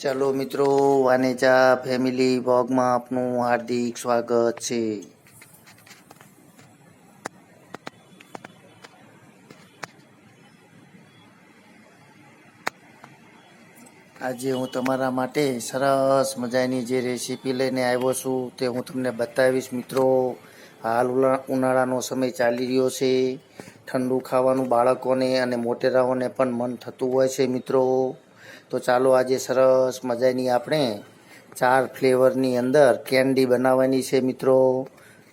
ચાલો મિત્રો, વાનેજા ફેમિલી વ્લોગમાં આપનું હાર્દિક સ્વાગત છે. આજે હું તમારા માટે સરસ મજાની જે રેસીપી લઈને આવ્યો છું, તે હું તમને બતાવીશ મિત્રો. હાલ ઉનાળાનો સમય ચાલી રહ્યો છે. ઠંડુ ખાવાનું બાળકોને અને મોટેરાઓને પણ મન થતું હોય છે મિત્રો. તો ચાલો આજે સરસ મજાની આપણે ચાર ફ્લેવરની અંદર કેન્ડી બનાવવાની છે મિત્રો.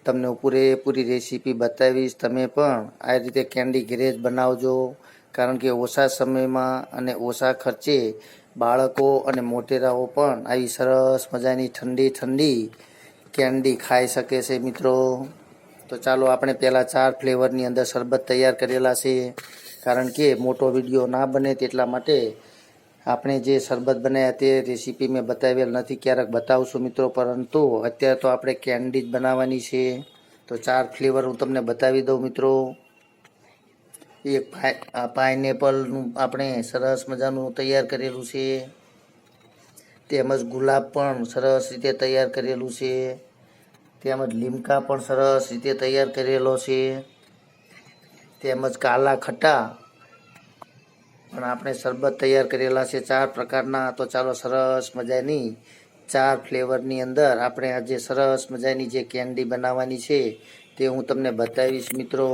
તમને પૂરેપૂરી રેસીપી બતાવીશ. તમે પણ આ રીતે કેન્ડી ઘરે જ બનાવજો. કારણ કે ઓછા સમયમાં અને ઓછા ખર્ચે બાળકો અને મોટેરાઓ પણ આવી સરસ મજાની ઠંડી ઠંડી કેન્ડી ખાઈ શકે છે મિત્રો. તો ચાલો આપણે પહેલાં ચાર ફ્લેવરની અંદર શરબત તૈયાર કરેલા છે. કારણ કે મોટો વીડિયો ના બને તેટલા માટે આપણે જે શરબત બનાવ્યા તે રેસીપી મેં બતાવેલ નથી, ક્યારેક બતાવશું મિત્રો, પરંતુ અત્યારે તો આપણે કેન્ડી જ બનાવવાની છે. તો ચાર ફ્લેવર હું તમને બતાવી દઉં મિત્રો. એક પાઇનેપલનું આપણે સરસ મજાનું તૈયાર કરેલું છે. તેમજ ગુલાબ પણ સરસ રીતે તૈયાર કરેલું છે. તેમજ લીમકા પણ સરસ રીતે તૈયાર કરેલો છે. તેમજ કાલા ખટ્ટા પણ આપણે શરબત તૈયાર કરેલા છે, ચાર પ્રકારના. તો ચાલો સરસ મજાની ચાર ફ્લેવરની અંદર આપણે આજે સરસ મજાની જે કેન્ડી બનાવવાની છે, તે હું તમને બતાવીશ મિત્રો.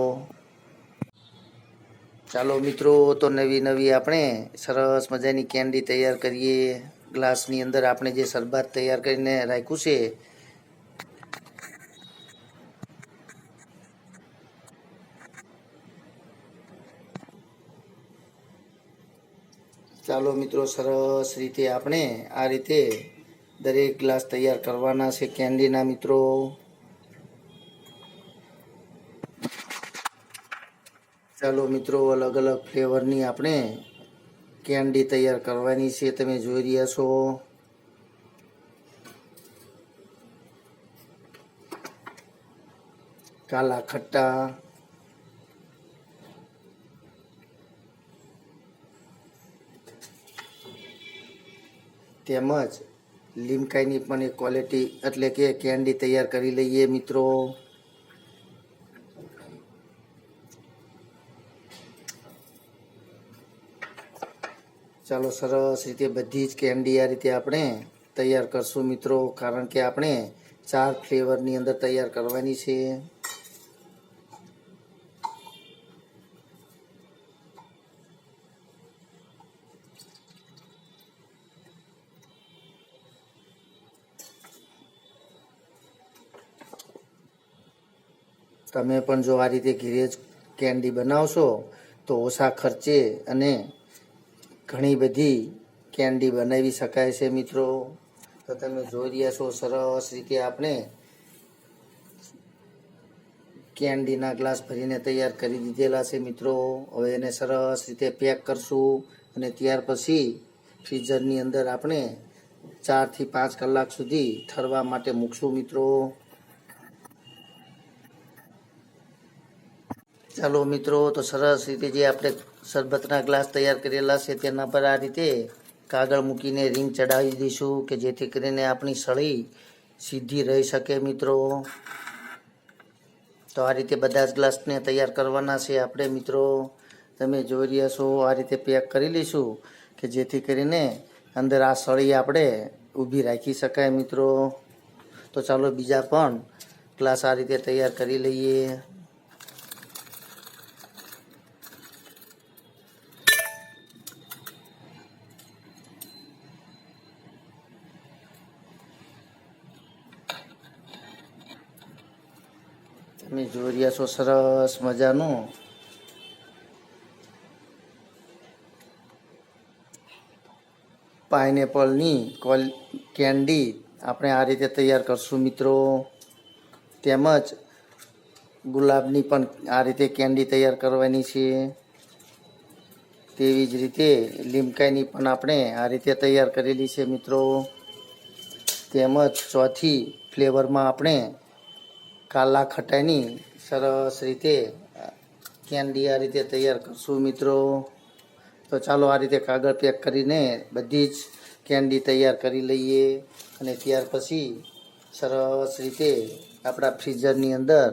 ચાલો મિત્રો, તો નવી નવી આપણે સરસ મજાની કેન્ડી તૈયાર કરીએ. ગ્લાસની અંદર આપણે જે શરબત તૈયાર કરીને રાખ્યું છે ચાલો મિત્રો, સરસ રીતે આપણે આ રીતે દરેક ગ્લાસ તૈયાર કરવાના છે કેન્ડીના મિત્રો. ચાલો મિત્રો, અલગ અલગ ફ્લેવરની આપણે કેન્ડી તૈયાર કરવાની છે. તમે જોઈ રહ્યા છો. કાલા ખટ્ટા તેમજ લીમકાઈની પણ એક ક્વોલિટી એટલે કે કેન્ડી તૈયાર કરી લઈએ મિત્રો. ચાલો સરસ રીતે બધી જ કેન્ડી આ રીતે આપણે તૈયાર કરશું મિત્રો, કારણ કે આપણે ચાર ફ્લેવરની અંદર તૈયાર કરવાની છે. તમે પણ જો આ રીતે ઘરે કેન્ડી બનાવશો, તો ઓછા ખર્ચે અને ઘણી બધી કેન્ડી બનાવી શકાય છે મિત્રો. તો તમે જોઈ રહ્યા છો, સરસ રીતે આપણે કેન્ડીના ગ્લાસ ભરીને તૈયાર કરી દીધેલા છે મિત્રો. હવે એને સરસ રીતે પેક કરશું અને ત્યાર પછી ફ્રીઝરની અંદર આપણે ચારથી પાંચ કલાક સુધી ઠરવા માટે મૂકશું મિત્રો. ચાલો મિત્રો, તો સરસ રીતે જે આપણે શરબતના ગ્લાસ તૈયાર કરેલા છે, તેના પર આ રીતે કાગળ મૂકીને રિંગ ચડાવી દઈશું કે જેથી કરીને આપણી સળી સીધી રહી શકે મિત્રો. તો આ રીતે બધા જ ગ્લાસને તૈયાર કરવાના છે આપણે મિત્રો. તમે જોઈ રહ્યા છો, આ રીતે પેક કરી લઈશું કે જેથી કરીને અંદર આ સળી આપણે ઊભી રાખી શકાય મિત્રો. તો ચાલો બીજા પણ ગ્લાસ આ રીતે તૈયાર કરી લઈએ. તમે જોઈ રહ્યા છો સરસ મજાનું. પાઇનેપલની કોલ, કેન્ડી આપણે આ રીતે તૈયાર કરશું મિત્રો. તેમજ ગુલાબની પણ આ રીતે કેન્ડી તૈયાર કરવાની છે. તેવી જ રીતે લીમકાઈની પણ આપણે આ રીતે તૈયાર કરેલી છે મિત્રો. તેમજ ચોથી ફ્લેવરમાં આપણે કાલા ખટાઈની સરસ રીતે, કેન્ડી આ રીતે તૈયાર કરશું મિત્રો. તો ચાલો આ રીતે કાગળ પેક કરીને બધી જ કેન્ડી તૈયાર કરી લઈએ અને ત્યાર પછી સરસ રીતે આપણા ફ્રીઝરની અંદર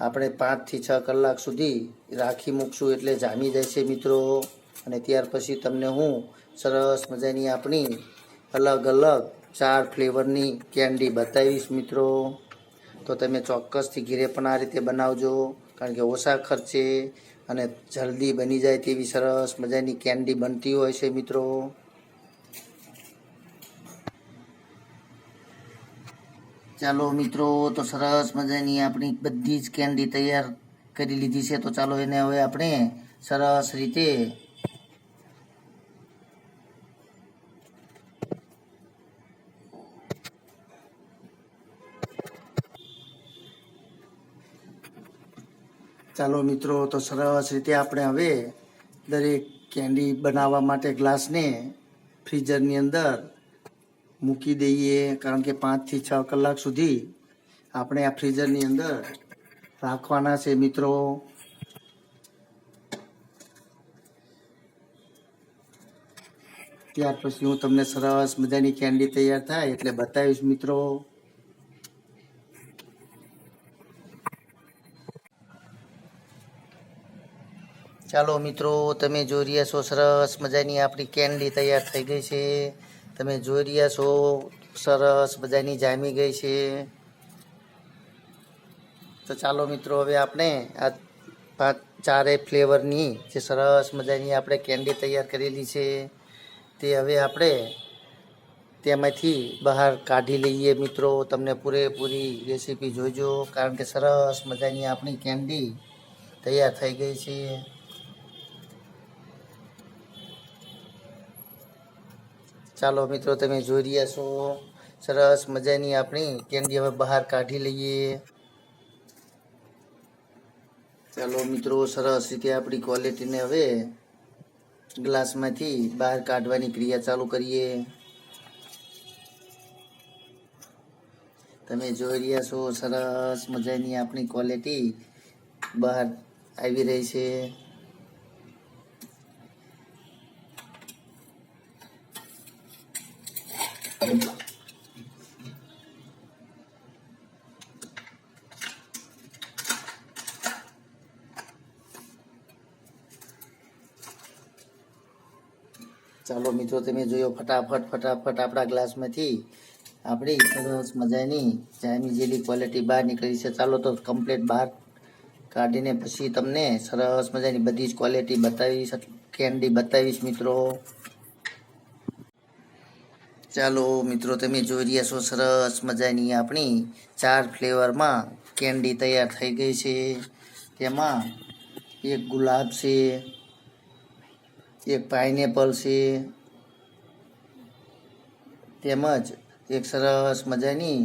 આપણે પાંચથી છ કલાક સુધી રાખી મૂકશું એટલે જામી જાય છે મિત્રો. અને ત્યાર પછી તમને હું સરસ મજાની આપણી અલગ અલગ ચાર ફ્લેવરની કેન્ડી બતાવીશ મિત્રો. તો તમે ચોક્કસથી ઘીરે પણ આ રીતે બનાવજો, કારણ કે ઓછા ખર્ચે અને જલ્દી બની જાય તેવી સરસ મજાની કેન્ડી બનતી હોય છે મિત્રો. ચાલો મિત્રો, તો સરસ મજાની આપણી બધી જ કેન્ડી તૈયાર કરી લીધી છે. તો ચાલો એને હવે આપણે સરસ રીતે ચાલો મિત્રો, તો સરસ રીતે આપણે હવે દરેક કેન્ડી બનાવવા માટે ગ્લાસને ફ્રીઝરની અંદર મૂકી દઈએ. કારણ કે પાંચથી છ કલાક સુધી આપણે આ ફ્રીઝરની અંદર રાખવાના છે મિત્રો. ત્યાર પછી હું તમને સરસ મજાની કેન્ડી તૈયાર થાય એટલે બતાવીશ મિત્રો. ચાલો મિત્રો, તમે જોઈ રહ્યા છો સરસ મજાની આપણી કેન્ડી તૈયાર થઈ ગઈ છે. તમે જોઈ રહ્યા છો, સરસ મજાની જામી ગઈ છે. તો ચાલો મિત્રો, હવે આપણે આ પાંચ ચારેય ફ્લેવરની જે સરસ મજાની આપણે કેન્ડી તૈયાર કરેલી છે, તે હવે આપણે તેમાંથી બહાર કાઢી લઈએ મિત્રો. તમને પૂરેપૂરી રેસીપી જોઈજો, કારણ કે સરસ મજાની આપણી કેન્ડી તૈયાર થઈ ગઈ છે. ચાલો મિત્રો, તમે જોઈ રહ્યા છો. સરસ મજાની આપણી કેન્ડી હવે બહાર કાઢી લઈએ. ચાલો મિત્રો, સરસ રીતે આપણી ક્વોલિટીને હવે ગ્લાસમાંથી બહાર કાઢવાની ક્રિયા ચાલુ કરીએ. તમે જોઈ રહ્યા છો, સરસ મજાની આપણી ક્વોલિટી બહાર આવી રહી છે. ચાલો મિત્રો, તમે જોયો ફટાફટ ફટાફટ આપણા ગ્લાસમાંથી. આપણી સરસ મજાની જામી જેલી ક્વોલિટી બહાર નીકળી છે. ચાલો તો કમ્પ્લેટ બહાર કાઢીને પછી તમને સરસ મજાની બધી જ ક્વોલિટી બતાવીશ કેન્ડી બતાવીશ મિત્રો. ચાલો મિત્રો, તમે જોઈ રહ્યા છો સરસ મજાની આપણી ચાર ફ્લેવરમાં કેન્ડી તૈયાર થઈ ગઈ છે. તેમાં એક ગુલાબ છે એક પાઇનેપલ છે, તેમજ એક સરસ મજાની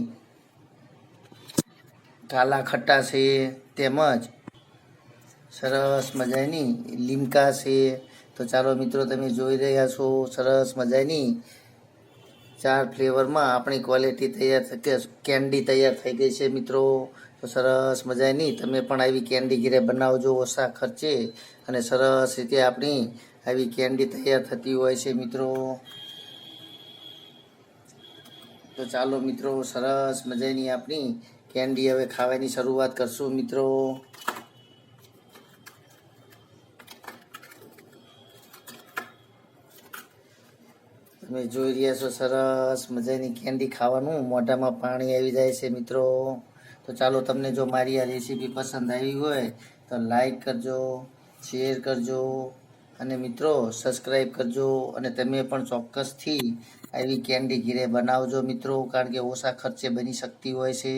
કાલા ખટ્ટા છે, તેમજ સરસ મજાની લીમકા છે. તો ચાલો મિત્રો, તમે જોઈ રહ્યા છો સરસ મજાની ચાર ફ્લેવરમાં આપણી ક્વોલિટી તૈયાર થઈ કેન્ડી તૈયાર થઈ ગઈ છે મિત્રો. તો સરસ મજાની તમે પણ આવી કેન્ડી ઘીરે બનાવજો ઓછા ખર્ચે અને સરસ રીતે આપણી આવી કેન્ડી તૈયાર થતી હોય છે, મિત્રો. તો ચાલો, મિત્રો, સરસ મજાની આપણી કેન્ડી હવે ખાવાની શરૂઆત કરશું, મિત્રો. તમે જોઈ રહ્યા છો, સરસ મજાની કેન્ડી ખાવાનું. મોઢામાં પાણી આવી જાય છે, મિત્રો. તો ચાલો, તમને જો મારી આ રેસીપી પસંદ આવી હોય, તો લાઈક કરજો, શેર કરજો. અને મિત્રો સબસ્ક્રાઈબ કરજો અને તમે પણ ચોક્કસથી આવી કેન્ડી ઘીરે બનાવજો મિત્રો, કારણ કે ઓછા ખર્ચે બની શકતી હોય છે.